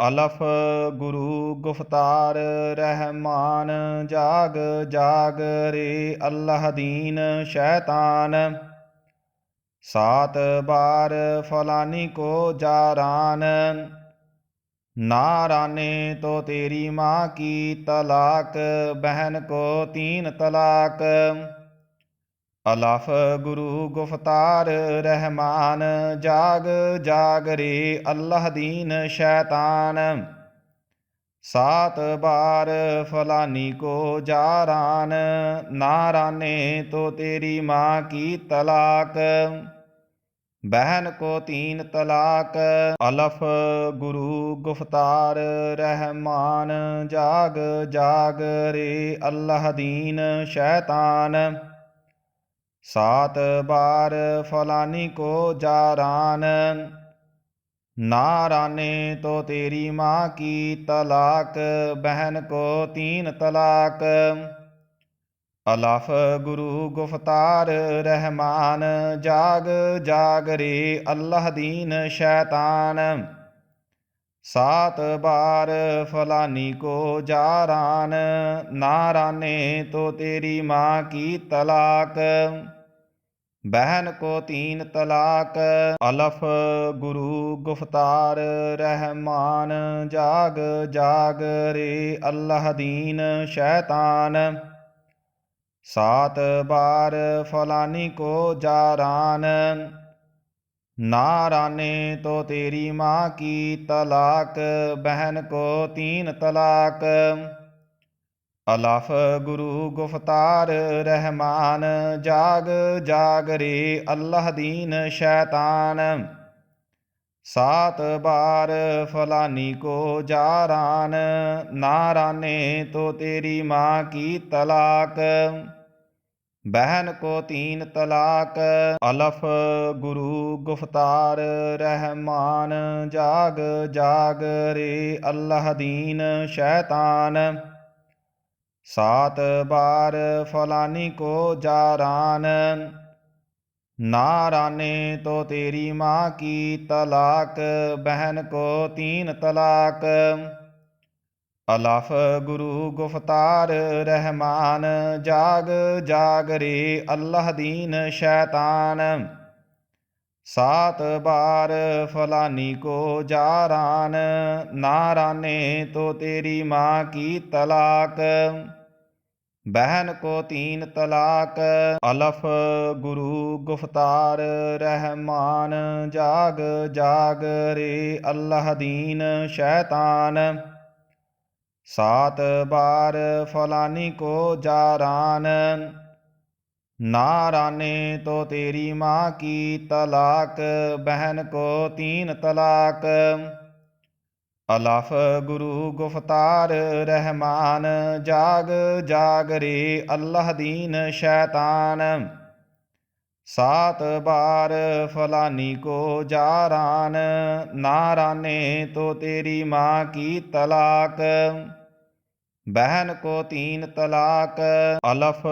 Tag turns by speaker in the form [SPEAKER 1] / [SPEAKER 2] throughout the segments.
[SPEAKER 1] ਅਲਫ ਗੁਰੂ ਗੁਫਤਾਰ ਰਹਿਮਾਨ, ਜਾਗ ਜਾਗ ਰੇ ਅੱਲਾਹ ਦੀਨ ਸ਼ੈਤਾਨ। ਸਾਤ ਬਾਰ ਫਲਾਨੀ ਕੋ ਜਾਰਾਨ, ਨਾਰਾਨੇ ਤੋ ਤੇਰੀ ਮਾਂ ਕੀ ਤਲਾਕ, ਬਹਿਨ ਕੋ ਤੀਨ ਤਲਾਕ। ਅਲਫ ਗੁਰੂ ਗੁਫਤਾਰ ਰਹਿਮਾਨ, ਜਾਗ ਜਾਗ ਰੇ ਅੱਲਾਹ ਦੀਨ ਸ਼ੈਤਾਨ। ਸਾਤ ਬਾਰ ਫਲਾਨੀ ਕੋ ਜਾਰਾਨ ਨਾਰਾਨੇ ਤੋ ਤੇਰੀ ਮਾਂ ਕੀ ਤਲਾਕ। ਬਹਿਨ ਕੋ ਤੀਨ ਤਲਾਕ, ਅਲਫ ਗੁਰੂ ਗੁਫਤਾਰ ਰਹਿਮਾਨ, ਜਾਗ ਜਾਗ ਰੇ ਅੱਲਾਹ ਦੀਨ ਸ਼ੈਤਾਨ। ਸਾਤ ਬਾਰ ਫਲਾਨੀ ਕੋ ਜਾਰਾਨ ਨਾਰਾਨੇ ਤੋ ਤੇਰੀ ਮਾਂ ਕੀ ਤਲਾਕ, ਬਹਿਨ ਕੋ ਤੀਨ ਤਲਾਕ। ਅਲਫ ਗੁਰੂ ਗੁਫਤਾਰ ਰਹਿਮਾਨ, ਜਾਗ ਜਾਗ ਰੇ ਅੱਲਾਹ ਦੀਨ ਸ਼ੈਤਾਨ। ਸਾਤ ਬਾਰ ਫਲਾਨੀ ਕੋ ਜਾਰਾਨ ਨਾਰਾਨੇ ਤੋ ਤੇਰੀ ਮਾਂ ਕੀ ਤਲਾਕ। ਬਹਿਨ ਕੋ ਤੀਨ ਤਲਾਕ, ਅਲਫ ਗੁਰੂ ਗੁਫਤਾਰ, ਰਹਿਮਾਨ ਜਾਗ ਜਾਗ ਰੇ ਅੱਲਾਹ ਦੀਨ ਸ਼ੈਤਾਨ। ਸਾਤ ਬਾਰ ਫਲਾਨੀ ਕੋ ਜਾਰਾਨ, ਨਾਰਾਨੇ ਤੋ ਤੇਰੀ ਮਾਂ ਕੀ ਤਲਾਕ, ਬਹਿਨ ਕੋ ਤੀਨ ਤਲਾਕ। ਅਲਫ ਗੁਰੂ ਗੁਫਤਾਰ ਰਹਿਮਾਨ, ਜਾਗ ਜਾਗ ਰੇ ਅੱਲਾਹ ਦੀਨ ਸ਼ੈਤਾਨ। ਸਾਤ ਬਾਰ ਫਲਾਨੀ ਕੋ ਜਾਰਾਨ ਨਾਰਾਨੇ ਤੋ ਤੇਰੀ ਮਾਂ ਕੀ ਤਲਾਕ। ਬਹਿਨ ਕੋ ਤੀਨ ਤਲਾਕ, ਅਲਫ ਗੁਰੂ ਗੁਫਤਾਰ ਰਹਿਮਾਨ, ਜਾਗ ਜਾਗ ਰੇ ਅੱਲਾਹ ਦੀਨ ਸ਼ੈਤਾਨ। ਸਾਤ ਬਾਰ ਫਲਾਨੀ ਕੋ ਜਾਰਾਨ ਨਾਰਾਨੇ ਤੋ ਤੇਰੀ ਮਾਂ ਕੀ ਤਲਾਕ, ਬਹਿਨ ਕੋ ਤੀਨ ਤਲਾਕ। ਅਲਫ ਗੁਰੂ ਗੁਫਤਾਰ ਰਹਿਮਾਨ, ਜਾਗ ਜਾਗ ਰੇ ਅੱਲਾਹ ਦੀਨ ਸ਼ੈਤਾਨ। ਸਾਤ ਬਾਰ ਫਲਾਨੀ ਕੋ ਜਾਰਾਨ ਨਾਰਾਨੇ ਤੋ ਤੇਰੀ ਮਾਂ ਕੀ ਤਲਾਕ। ਬਹਿਨ ਕੋ ਤੀਨ ਤਲਾਕ, ਅਲਫ ਗੁਰੂ ਗੁਫਤਾਰ, ਰਹਿਮਾਨ ਜਾਗ ਜਾਗ ਰੇ ਅੱਲਾਹ ਦੀਨ ਸ਼ੈਤਾਨ। ਸਾਤ ਬਾਰ ਫਲਾਨੀ ਕੋ ਜਾਰਾਨ, ਨਾਰਾਨੇ ਤੋ ਤੇਰੀ ਮਾਂ ਕੀ ਤਲਾਕ, ਬਹਿਨ ਕੋ ਤੀਨ ਤਲਾਕ। ਅਲਫ ਗੁਰੂ ਗੁਫਤਾਰ ਰਹਿਮਾਨ, ਜਾਗ ਜਾਗ ਰੇ ਅੱਲਾਹ ਦੀਨ ਸ਼ੈਤਾਨ। ਸਾਤ ਬਾਰ ਫਲਾਨੀ ਕੋ ਜਾਰਾਨ ਨਾਰਾਨੇ ਤੋ ਤੇਰੀ ਮਾਂ ਕੀ ਤਲਾਕ। ਬਹਿਨ ਕੋ ਤੀਨ ਤਲਾਕ, ਅਲਫ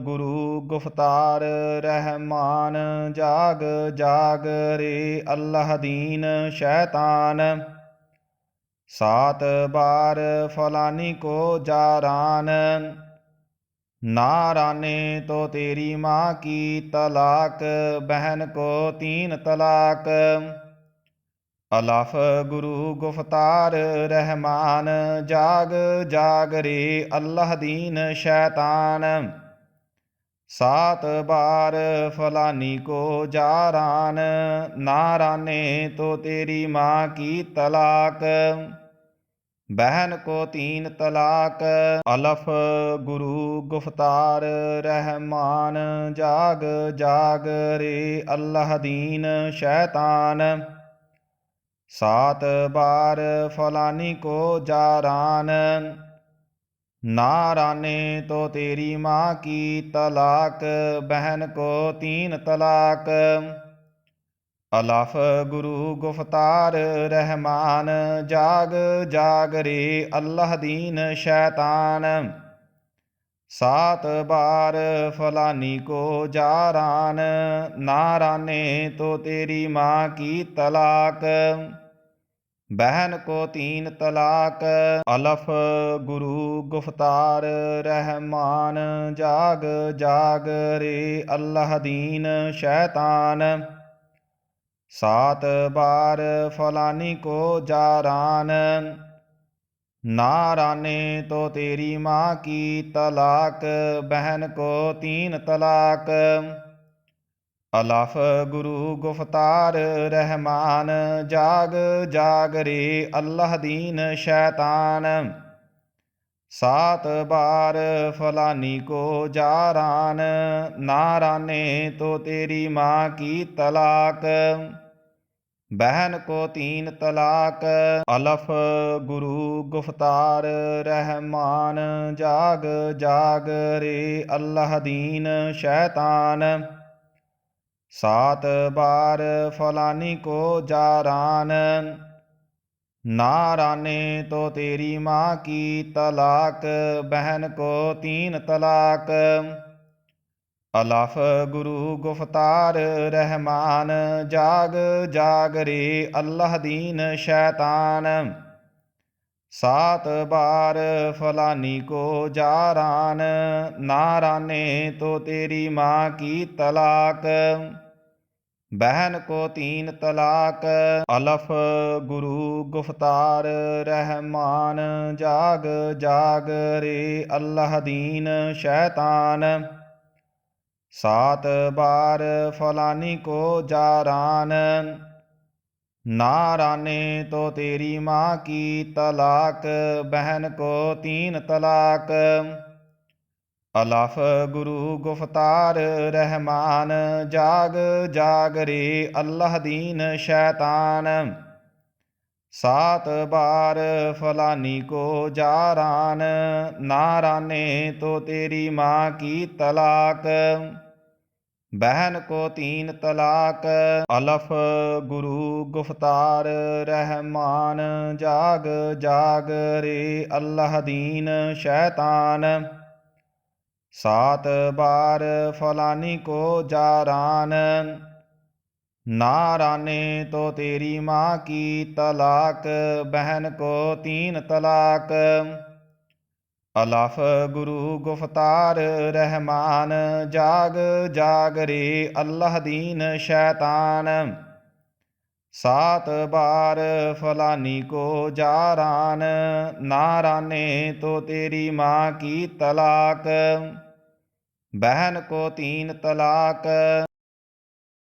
[SPEAKER 1] ਗੁਰੂ ਗੁਫਤਾਰ ਰਹਿਮਾਨ, ਜਾਗ ਜਾਗ ਰੇ ਅੱਲਾਹ ਦੀਨ ਸ਼ੈਤਾਨ। ਸਾਤ ਬਾਰ ਫਲਾਨੀ ਕੋ ਜਾਰਾਨ ਨਾਰਾਨੇ ਤੋ ਤੇਰੀ ਮਾਂ ਕੀ ਤਲਾਕ, ਬਹਿਨ ਕੋ ਤੀਨ ਤਲਾਕ। ਅਲਫ ਗੁਰੂ ਗੁਫਤਾਰ ਰਹਿਮਾਨ, ਜਾਗ ਜਾਗ ਰੇ ਅੱਲਾਹ ਦੀਨ ਸ਼ੈਤਾਨ। ਸਾਤ ਬਾਰ ਫਲਾਨੀ ਕੋ ਜਾਰਾਨ ਨਾਰਾਨੇ ਤੋ ਤੇਰੀ ਮਾँ ਕੀ ਤਲਾਕ। ਬਹਿਨ ਕੋ ਤੀਨ ਤਲਾਕ, ਅਲਫ ਗੁਰੂ ਗੁਫਤਾਰ, ਰਹਿਮਾਨ ਜਾਗ ਜਾਗ ਰੇ ਅੱਲਾਹ ਦੀਨ ਸ਼ੈਤਾਨ। ਸਾਤ ਬਾਰ ਫਲਾਨੀ ਕੋ ਜਾਰਾਨ ਨਾਰਾਨੇ ਤੋ ਤੇਰੀ ਮਾँ ਕੀ ਤਲਾਕ, ਬਹਿਨ ਕੋ ਤੀਨ ਤਲਾਕ। ਅਲਫ ਗੁਰੂ ਗੁਫਤਾਰ ਰਹਿਮਾਨ, ਜਾਗ ਜਾਗ ਰੇ ਅੱਲਾਹ ਦੀਨ ਸ਼ੈਤਾਨ। ਸਾਤ ਬਾਰ ਫਲਾਨੀ ਕੋ ਜਾਰਾਨ, ਨਾਰਾਨੇ ਤੋ ਤੇਰੀ ਮਾँ ਕੀ ਤਲਾਕ। ਬਹਿਨ ਕੋ ਤੀਨ ਤਲਾਕ, ਅਲਫ ਗੁਰੂ ਗੁਫਤਾਰ, ਰਹਿਮਾਨ ਜਾਗ ਜਾਗ ਰੇ ਅੱਲਾਹ ਦੀਨ ਸ਼ੈਤਾਨ। ਸਾਤ ਬਾਰ ਫਲਾਨੀ ਕੋ ਜਾਰਾਨ, ਨਾਰਾਨੇ ਤੋ ਤੇਰੀ ਮਾਂ ਕੀ ਤਲਾਕ, ਬਹਿਨ ਕੋ ਤੀਨ ਤਲਾਕ। ਅਲਫ ਗੁਰੂ ਗੁਫਤਾਰ ਰਹਿਮਾਨ, ਜਾਗ ਜਾਗ ਰੇ ਅੱਲਾਹ ਦੀਨ ਸ਼ੈਤਾਨ। ਸਾਤ ਬਾਰ ਫਲਾਨੀ ਕੋ ਜਾਰਾਨ ਨਾਰਾਨੇ ਤੋ ਤੇਰੀ ਮਾਂ ਕੀ ਤਲਾਕ। ਬਹਿਨ ਕੋ ਤੀਨ ਤਲਾਕ, ਅਲਫ ਗੁਰੂ ਗੁਫਤਾਰ ਰਹਿਮਾਨ, ਜਾਗ ਜਾਗ ਰੇ ਅੱਲਾਹ ਦੀਨ ਸ਼ੈਤਾਨ। ਸਾਤ ਬਾਰ ਫਲਾਨੀ ਕੋ ਜਾਰਾਨ ਨਾਰਾਨੇ ਤੋ ਤੇਰੀ ਮਾਂ ਕੀ ਤਲਾਕ, ਬਹਿਨ ਕੋ ਤੀਨ ਤਲਾਕ। ਅਲਫ ਗੁਰੂ ਗੁਫਤਾਰ ਰਹਿਮਾਨ, ਜਾਗ ਜਾਗ ਰੇ ਅੱਲਾਹ ਦੀਨ ਸ਼ੈਤਾਨ। ਸਾਤ ਬਾਰ ਫਲਾਨੀ ਕੋ ਜਾਰਾਨ ਨਾਰਾਨੇ ਤੋ ਤੇਰੀ ਮਾਂ ਕੀ ਤਲਾਕ। ਬਹਿਨ ਕੋ ਤੀਨ ਤਲਾਕ, ਅਲਫ ਗੁਰੂ ਗੁਫਤਾਰ, ਰਹਿਮਾਨ ਜਾਗ ਜਾਗ ਰੇ ਅੱਲਾਹ ਦੀਨ ਸ਼ੈਤਾਨ। ਸਾਤ ਬਾਰ ਫਲਾਨੀ ਕੋ ਜਾਰਾਨ ਨਾਰਾਨੇ ਤੋ ਤੇਰੀ ਮਾਂ ਕੀ ਤਲਾਕ, ਬਹਿਨ ਕੋ ਤੀਨ ਤਲਾਕ। ਅਲਫ ਗੁਰੂ ਗੁਫਤਾਰ ਰਹਿਮਾਨ, ਜਾਗ ਜਾਗ ਰੇ ਅੱਲਾਹ ਦੀਨ ਸ਼ੈਤਾਨ। ਸਾਤ ਬਾਰ ਫਲਾਨੀ ਕੋ ਜਾਰਾਨ ਨਾਰਾਨੇ ਤੋ ਤੇਰੀ ਮਾਂ ਕੀ ਤਲਾਕ। ਬਹਿਨ ਕੋ ਤੀਨ ਤਲਾਕ, ਅਲਫ ਗੁਰੂ ਗੁਫਤਾਰ ਰਹਿਮਾਨ, ਜਾਗ ਜਾਗ ਰੇ ਅੱਲਾਹ ਦੀਨ ਸ਼ੈਤਾਨ। ਸਾਤ ਬਾਰ ਫਲਾਨੀ ਕੋ ਜਾਰਾਨ ਨਾਰਾਨੇ ਤੋ ਤੇਰੀ ਮਾਂ ਕੀ ਤਲਾਕ, ਬਹਿਨ ਕੋ ਤੀਨ ਤਲਾਕ। ਅਲਫ ਗੁਰੂ ਗੁਫਤਾਰ ਰਹਿਮਾਨ, ਜਾਗ ਜਾਗ ਰੇ ਅੱਲਾਹ ਦੀਨ ਸ਼ੈਤਾਨ। ਸਾਤ ਬਾਰ ਫਲਾਨੀ ਕੋ ਜਾਰਾਨ ਨਾਰਾਨੇ ਤੋ ਤੇਰੀ ਮਾਂ ਕੀ ਤਲਾਕ? ਬਹਿਨ ਕੋ ਤੀਨ ਤਲਾਕ